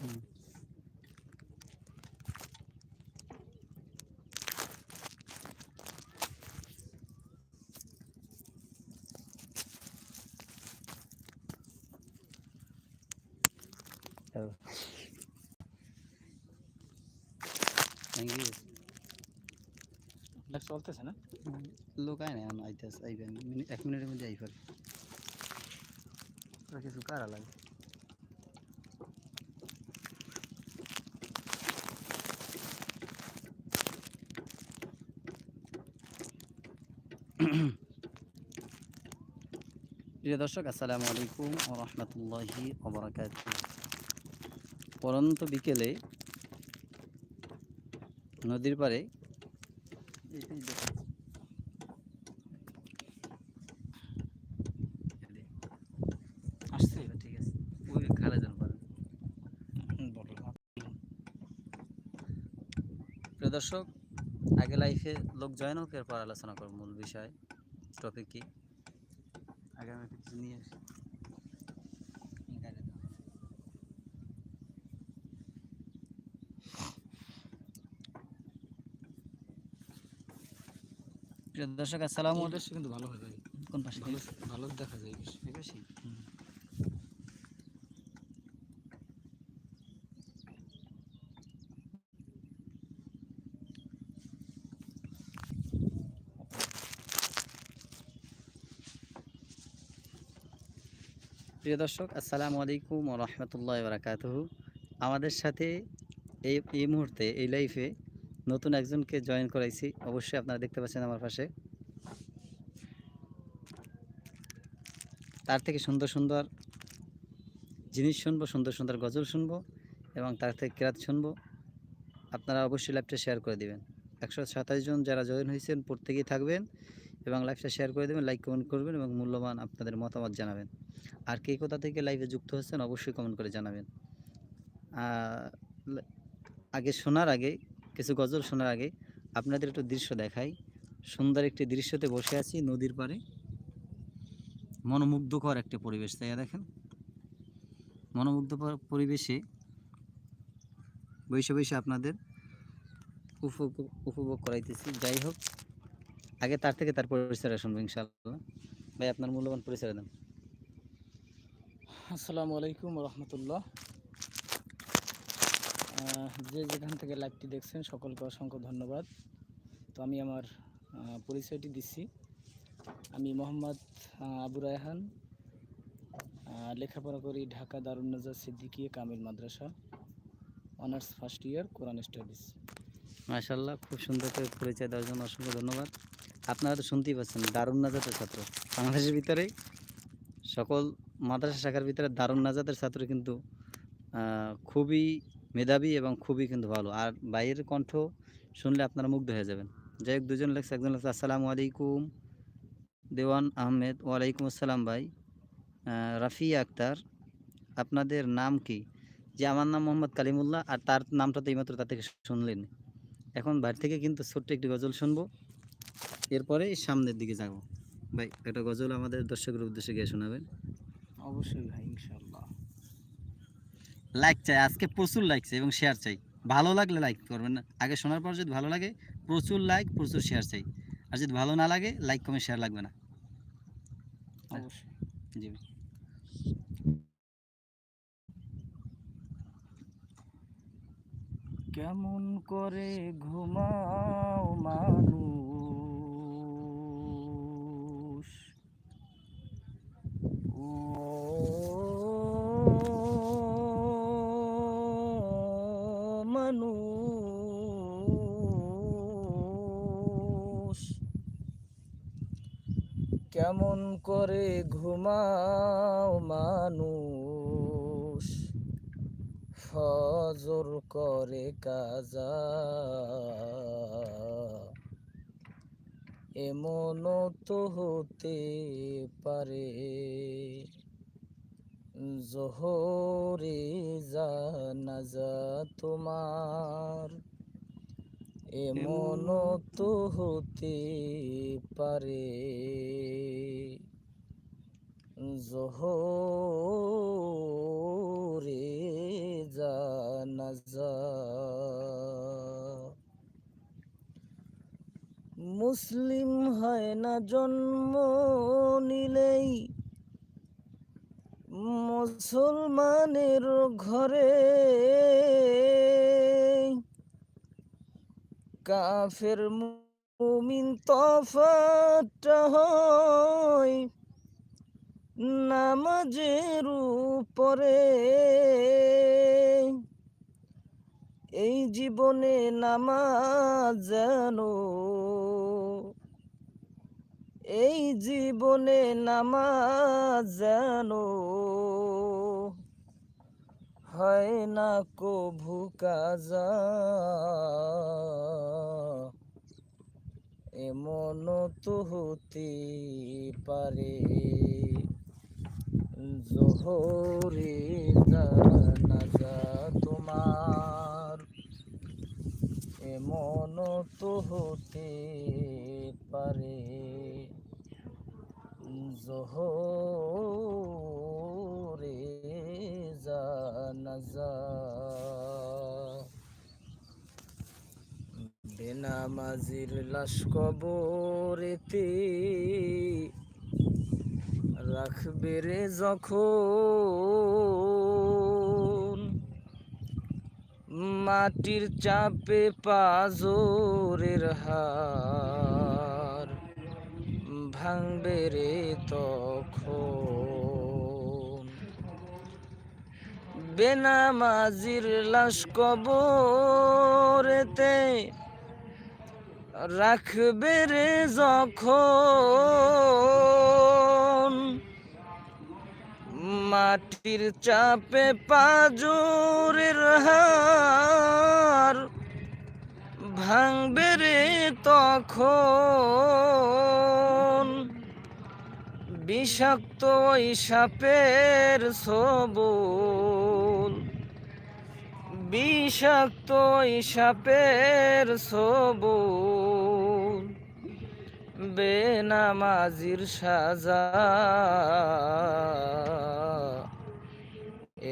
Thank you live চলতেছে না লোক আয় না এখন আইতেছে আইবে মিনিট এক মিনিটের মধ্যে আই পড়ে ওরা কিছু কারা লাগে প্রিয় দর্শক আসসালামু আলাইকুম ও রহমতুল্লাহি ওবরাকাত পরন্ত বিকেলে নদীর পাড়ে যান প্রিয় দর্শক আগে লাইফে লোক জয়েন হোক এরপর আলোচনা করব মূল বিষয় টপিক কি? আগে আমি কিছু নিয়ে আসি। দর্শক আসসালামু আলাইকুম। কিন্তু ভালো হয় ভাই। কোন পাশে? ভালো দেখা যায় বেশি এই প্রিয় দর্শক, আসসালামু আলাইকুম রহমতুল্লাহ বারাকাতুহ। আমাদের সাথে এই এই মুহূর্তে, এই লাইফে নতুন একজনকে জয়েন করাইছি। অবশ্যই আপনারা দেখতে পাচ্ছেন আমার পাশে। তার থেকে সুন্দর সুন্দর জিনিস শুনব, সুন্দর সুন্দর গজল শুনব এবং তার থেকে কেরাত শুনব। আপনারা অবশ্যই লাইভটা শেয়ার করে দিবেন। একশো সাতাশ জন যারা জয়েন হয়েছেন, প্রত্যেকেই থাকবেন। এবং লাইভটা শেয়ার করে দেবেন লাইক কমেন্ট করবেন এবং মূল্যবান আপনাদের মতামত জানাবেন। আর কে কোথা থেকে লাইভে যুক্ত হচ্ছেন অবশ্যই কমেন্ট করে জানাবেন। আগে শোনার আগে, কিছু গজল শোনার আগে আপনাদের একটু দৃশ্য দেখাই। সুন্দর একটি দৃশ্যতে বসে আছি নদীর পাড়ে। মনোমুগ্ধকর একটি পরিবেশ, তাই দেখেন? মনোমুগ্ধকর পরিবেশে বসে বসে আপনাদের উপভোগ করাইতেছি। যাই হোক আগে তার থেকে তার পরিচয়টা শুনব ইনশাআল্লাহ। ভাই আপনার মূল্যবান পরিচয় দেন। আসসালামু আলাইকুম রহমতুল্লাহ। যে যেখান থেকে লাইভটি দেখছেন সকলকে অসংখ্য ধন্যবাদ। তো আমি আমার পরিচয়টি দিচ্ছি। আমি মোহাম্মদ আবু রায়হান লেখাপড়া করি Dhaka Darun Najat Siddiquia Kamil Madrasa honours first year Quran studies মাশাল্লাহ খুব সুন্দর করে পরিচয় দেওয়ার জন্য অসংখ্য ধন্যবাদ। আপনারা তো শুনতেই পাচ্ছেন, দারুণ নাজাতের ছাত্র। বাংলাদেশের ভিতরে সকল মাদ্রাসা শাখার ভিতরে দারুণ নাজাতের ছাত্র কিন্তু খুবই মেধাবী এবং খুবই কিন্তু ভালো। আর বাইরের কণ্ঠ শুনলে আপনারা মুগ্ধ হয়ে যাবেন। যাই হোক, দুজন লেখছে, একজন লেখছে, আসসালামু আলাইকুম দেওয়ান আহমেদ, ওয়ালাইকুম আসসালাম ভাই। রাফি আক্তার, আপনাদের নাম কি? যে আমার নাম মোহাম্মদ কালিমুল্লাহ, আর তার নামটা তো এইমাত্র তার থেকে শুনলেন এখন বাড়ি থেকে কিন্তু ছোট্ট একটি গজল শুনব। এরপরে সামনের দিকে যাব। ভাই একটা গজল আমাদের দর্শকের উদ্দেশ্যে গিয়ে শোনাবেন। অবশ্যই ভাই ইনশাল্লাহ লাইক চাই আজকে প্রচুর লাইক চাই এবং শেয়ার চাই। ভালো লাগলে লাইক করবেন না। আগে শোনার পর যদি ভালো লাগে প্রচুর লাইক প্রচুর শেয়ার চাই। আর যদি ভালো না লাগে লাইক কমে শেয়ার লাগবে না। অবশ্যই। জি। কেমন করে ঘুমাও মানুষ? কেমন করে ঘুমাও মানুষ? ফজর করে কাজা। এমন তো হতে পারে জোহরে জানাজা তোমার। এমন তো হতে পারে। জোহরে জানাজা মুসলিম হয় না জন্ম নিলেই মুসলমানের ঘরে কাফের মুমিন তফাতটা হয়। নামাজের উপরে এই জীবনে নামাজ জানো এই জীবনে নামাজ জানো হয় না কভু কাজা। এমন তো হতে পারে জোহরে জানাজা তোমার। এমন তো হতে পারে জোহরে বেনামাজির লাশ কবরেতে রাখবে রে যখন। মাটির চাপে পাজরের হার ভাঙবে রে তখন। বেনামাজির লাশ কবরেতে রাখবে রে যখন। মাটির চাপে পাজরের হার ভাঙবে রে তখন। বিষাক্ত ওই সাপের সবল বিষাক্ত ওই সাপের সবল বেনামাজির সাজা।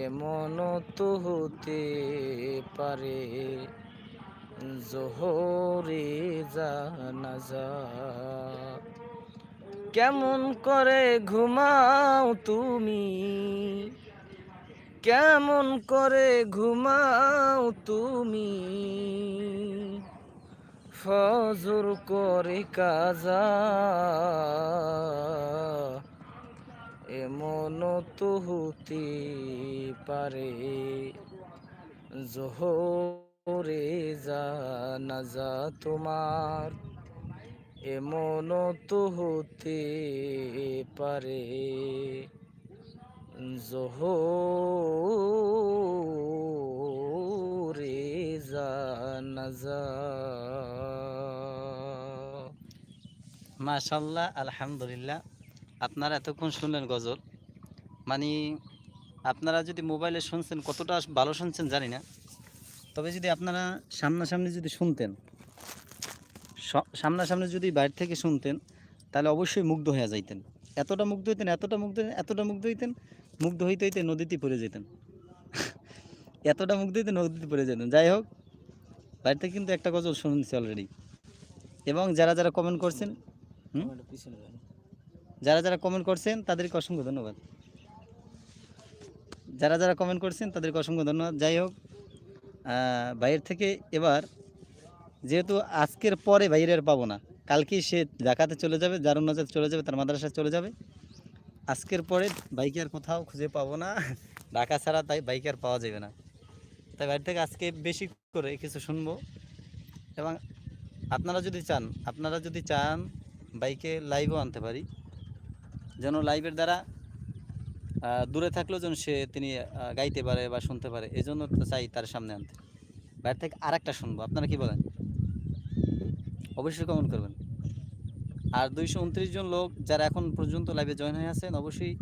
এমন তো হতে পারে জোহরে জানাজা। কেমন করে ঘুমাও তুমি? কেমন করে ঘুমাও তুমি? ফজর করে কাজা। এমন তো হতে পারে, জোহরে জানাজা তোমার। এমন তো হতে পারে। জোহরে মাশাল্লাহ আলহামদুলিল্লাহ। আপনারা এতক্ষণ শুনলেন গজল। মানে আপনারা যদি মোবাইলে শুনছেন, কতটা ভালো শুনছেন জানি না। তবে যদি আপনারা সামনাসামনি যদি শুনতেন সামনাসামনি যদি বাইরে থেকে শুনতেন, তাহলে অবশ্যই মুগ্ধ হয়ে যাইতেন। এতটা মুগ্ধ হইতেন, এতটা মুগ্ধ এতটা মুগ্ধ হইতেন মুগ্ধ হইতে হইতে নদীতে পড়ে যেতেন। এতটা মুগ্ধ হইতে নদীতে পড়ে যেতেন। যাই হোক থেকে কিন্তু একটা গজল শুনছি অলরেডি এবং যারা যারা কমেন্ট করছেন। যারা যারা কমেন্ট করছেন, তাদেরকে অসংখ্য ধন্যবাদ। যারা যারা কমেন্ট করছেন, তাদেরকে অসংখ্য ধন্যবাদ। যাই হোক বাইরের থেকে এবার, যেহেতু আজকের পরে বাইরে আর পাবো না, কালকেই সে ঢাকাতে চলে যাবে জারুন নাজাদ চলে যাবে, তার মাদ্রাসায় চলে যাবে। আজকের পরে বাইকে আর কোথাও খুঁজে পাবো না। ঢাকা ছাড়া তাই বাইকে আর পাওয়া যাবে না। তাই বাইরে থেকে আজকে বেশি করে কিছু শুনব। এবং আপনারা যদি চান, আপনারা যদি চান বাইকে লাইভও আনতে পারি। যেন লাইভের দ্বারা দূরে থাকলেও যেন সে তিনি গাইতে পারে বা শুনতে পারে এই জন্য চাই তার সামনে আনতে। বাইরে থেকে আরেকটা শুনব, আপনারা কি বলেন? অবশ্যই কমেন্ট করবেন। আর দুইশো উনত্রিশ জন লোক যারা এখন পর্যন্ত লাইভে জয়েন হয়ে আছেন অবশ্যই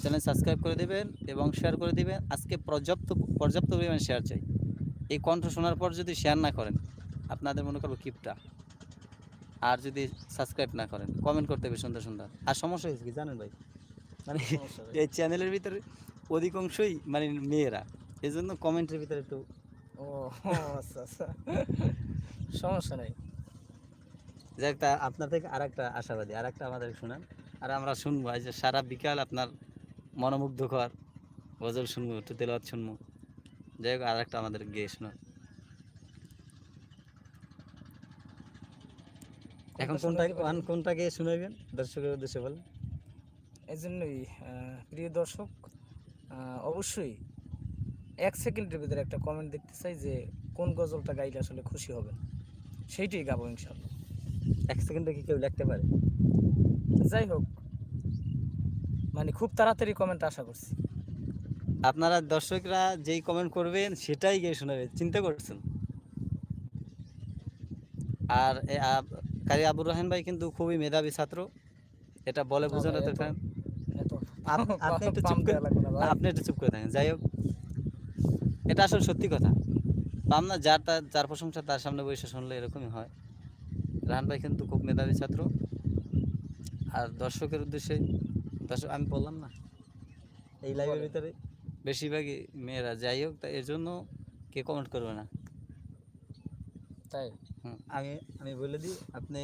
চ্যানেল সাবস্ক্রাইব করে দেবেন এবং শেয়ার করে দেবেন। আজকে পর্যাপ্ত পর্যাপ্ত পরিমাণে শেয়ার চাই। এই কণ্ঠ শোনার পর যদি শেয়ার না করেন আপনাদের মনে করব কিপটা। আর যদি সাবস্ক্রাইব না করেন কমেন্ট করতে হবে সুন্দর সুন্দর আর সমস্যা হয়েছে কি জানেন ভাই? মানে এই চ্যানেলের ভিতরে অধিকাংশই মানে মেয়েরা। এই জন্য কমেন্টের ভিতরে একটু ও আচ্ছা আচ্ছা। সমস্যা নাই। যাক একটা আপনার থেকে আর একটা আশাবাদী আর একটা আমাদের শোনান। আর আমরা শুনব যে সারা বিকাল আপনার মনোমুগ্ধকর গজল শুনব একটু তেলাওয়াত শুনব। যাই হোক আর একটা আমাদের গিয়ে শোনান। এখন কোনটা কোন- কোনটা গিয়ে শুনাইবেন? দর্শকের উদ্দেশ্যে বলেন। এই জন্যই প্রিয় দর্শক অবশ্যই এক সেকেন্ডের ভিতরে একটা কমেন্ট দেখতে চাই যে কোন গজলটা গাইলে আসলে খুশি হবেন। সেইটাই গাবো ইনশাল্লাহ। এক সেকেন্ডে কি কেউ লিখতে পারে। যাই হোক মানে খুব তাড়াতাড়ি কমেন্ট আশা করছি। আপনারা দর্শকরা যেই কমেন্ট করবেন সেটাই গিয়ে শোনাবে চিন্তা করছেন? আর এ কারি আবুর রহেন ভাই কিন্তু খুবই মেধাবী ছাত্র। এটা বলে বোঝানো তো আপ- আপনি একটু চুপ করে। আপনি একটু চুপ করে থাকেন। যাই হোক এটা আসলে সত্যি কথা। পাম না যার তার যার প্রশংসা তার সামনে বসে শুনলে এরকমই হয়। রাহান ভাই কিন্তু খুব মেধাবী ছাত্র। আর দর্শকের উদ্দেশ্যে দর্শক আমি বললাম না এই লাইভের ভিতরে? বেশিরভাগই মেয়েরা যাই হোক তা এর জন্য কে কমেন্ট করবে না? তাই? হুম, আমি আমি বলে দিই আপনি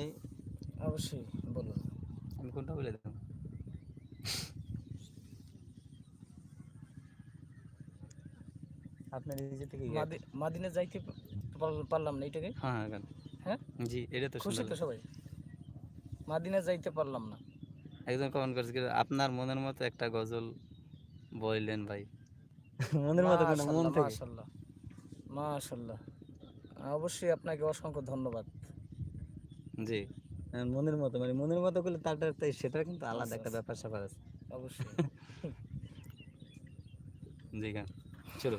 অবশ্যই বলুন। আমি কোনটা বলে দেব? আপনার নিজে থেকে মাদিনে যাইতে পার- পারলাম না এটাকে হ্যাঁ হ্যাঁ? জি এটা তো খুশি তো সবাই। মাদিনে যাইতে পারলাম না। একজন কমেন্ট করেছে আপনার মনের মতো একটা গজল বললেন ভাই। মনের মতো কোনো মন থেকে? মাশাল্লাহ মাশাল্লাহ। অবশ্যই আপনাকে অসংখ্য ধন্যবাদ। জি। হ্যাঁ, মনের মতো মানে মনের মতো করলে তারটা তাই- সেটার কিন্তু আলাদা আচ্ছা, একটা আচ্ছা। ব্যাপার স্যাপার আছে। অবশ্যই। জি গান। চলো।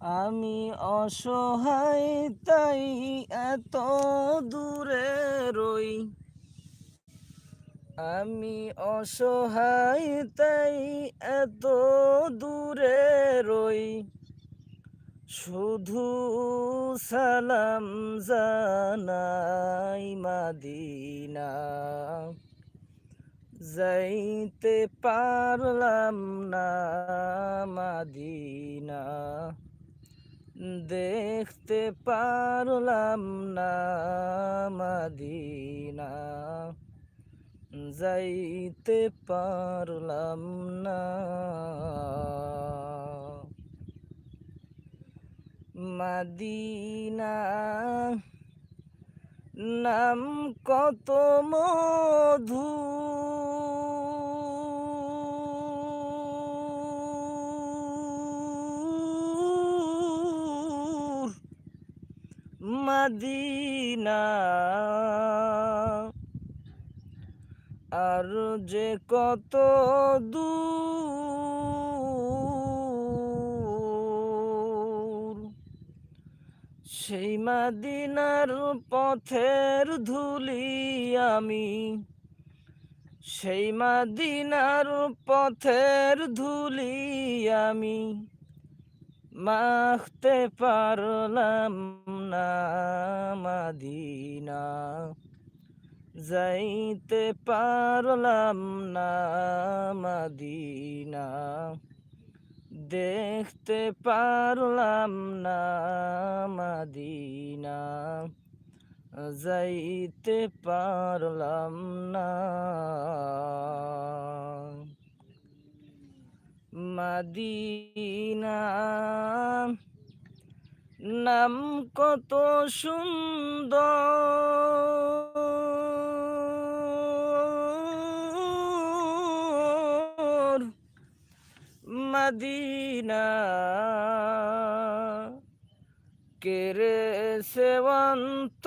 আমি অসহায়, তাই এত দূরে রই। আমি অসহায়, তাই এত দূরে রই। শুধু সালাম জানাই মাদিনা। যাইতে পারলাম না মাদিনা। দেখতে পারলাম না মাদিনা। যাইতে পারলাম না। মাদিনা নাম কত মধু মাদিনা। আর যে কত দূর, সেই মাদিনার পথের ধুলি আমি, সেই মাদিনার পথের ধুলি আমি। মাখতে পারলাম না মাদিনা, যাইতে পারলাম না মাদিনা, দেখতে পারলাম না মাদিনা, যাইতে পারলাম না। মাদিনা। নাম কত সুন্দর। মদিনা। কেরে সেবন্ত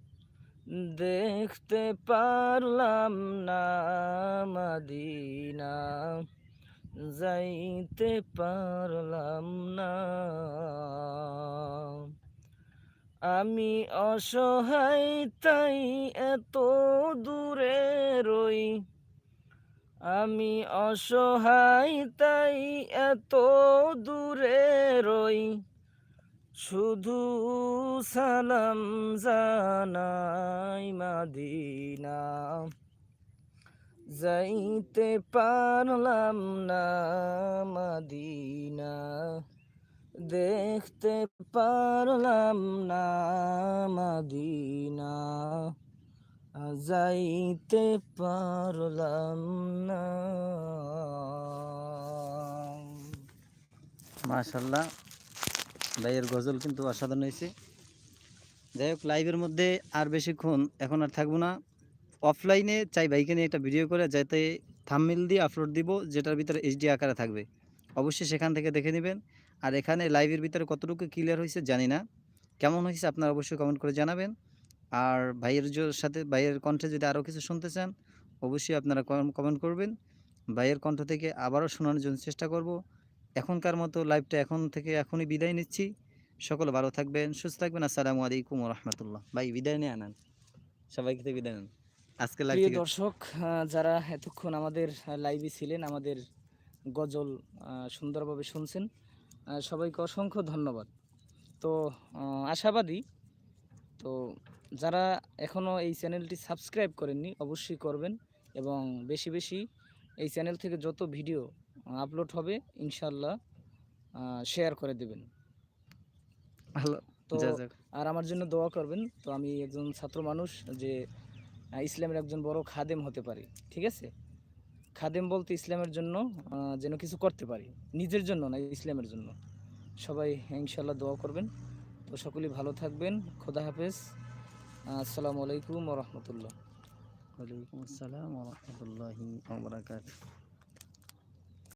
দেখতে পারলাম না মদিনা, যাইতে পারলাম না। আমি অসহায়, তাই এত দূরে রই। আমি অসহায়, তাই এত দূরে রই। শুধু সালাম জানাই মাদিনা। যাইতে পারলাম না মাদিনা। দেখতে পারলাম না মাদিনা। যাইতে পারলাম না। মাশাল্লাহ। ভাইয়ের গজল কিন্তু অসাধারণ হয়েছে। যাই হোক লাইভের মধ্যে আর বেশিক্ষণ এখন আর থাকব না। অফলাইনে চাই ভাইকে নিয়ে একটা ভিডিও করে, যাতে থামমিল দিয়ে আপলোড দিব, যেটার ভিতরে এইচডি আকারে থাকবে। অবশ্যই সেখান থেকে দেখে নেবেন। আর এখানে লাইভের ভিতরে কতটুকু ক্লিয়ার হয়েছে জানি না। কেমন হয়েছে আপনারা অবশ্যই কমেন্ট করে জানাবেন। আর ভাইয়ের সাথে ভাইয়ের কণ্ঠে যদি আরও কিছু শুনতে চান, অবশ্যই আপনারা কমেন্ট করবেন। ভাইয়ের কণ্ঠ থেকে আবারও শোনানোর জন্য চেষ্টা করব। এখনকার মতো লাইভটা এখন থেকে এখনই বিদায় নিচ্ছি। সকল ভালো থাকবেন সুস্থ থাকবেন। আসসালামু আলাইকুম রহমতুল্লাহ। ভাই বিদায় নিয়ে আনান। সবাইকে থেকে বিদায় নেন। আজকে লাইভ দর্শক যারা এতক্ষণ আমাদের লাইভে ছিলেন আমাদের গজল আহ, সুন্দরভাবে শুনছেন সবাইকে অসংখ্য ধন্যবাদ। তো আশাবাদী তো যারা এখনও এই চ্যানেলটি সাবস্ক্রাইব করেননি অবশ্যই করবেন এবং বেশি বেশি এই চ্যানেল থেকে যত ভিডিও আপলোড হবে ইনশাল্লাহ শেয়ার করে দেবেন। তো আর আমার জন্য দোয়া করবেন তো আমি একজন ছাত্র মানুষ যে ইসলামের একজন বড় খাদেম হতে পারি ঠিক আছে? খাদেম বলতে ইসলামের জন্য যেন কিছু করতে পারি নিজের জন্য না ইসলামের জন্য। সবাই ইনশাল্লাহ দোয়া করবেন। তো সকলেই ভালো থাকবেন খোদা হাফেজ। আসসালামু আলাইকুম রহমতুল্লাহ। ওয়ালাইকুম আসসালাম রহমতুল্লাহি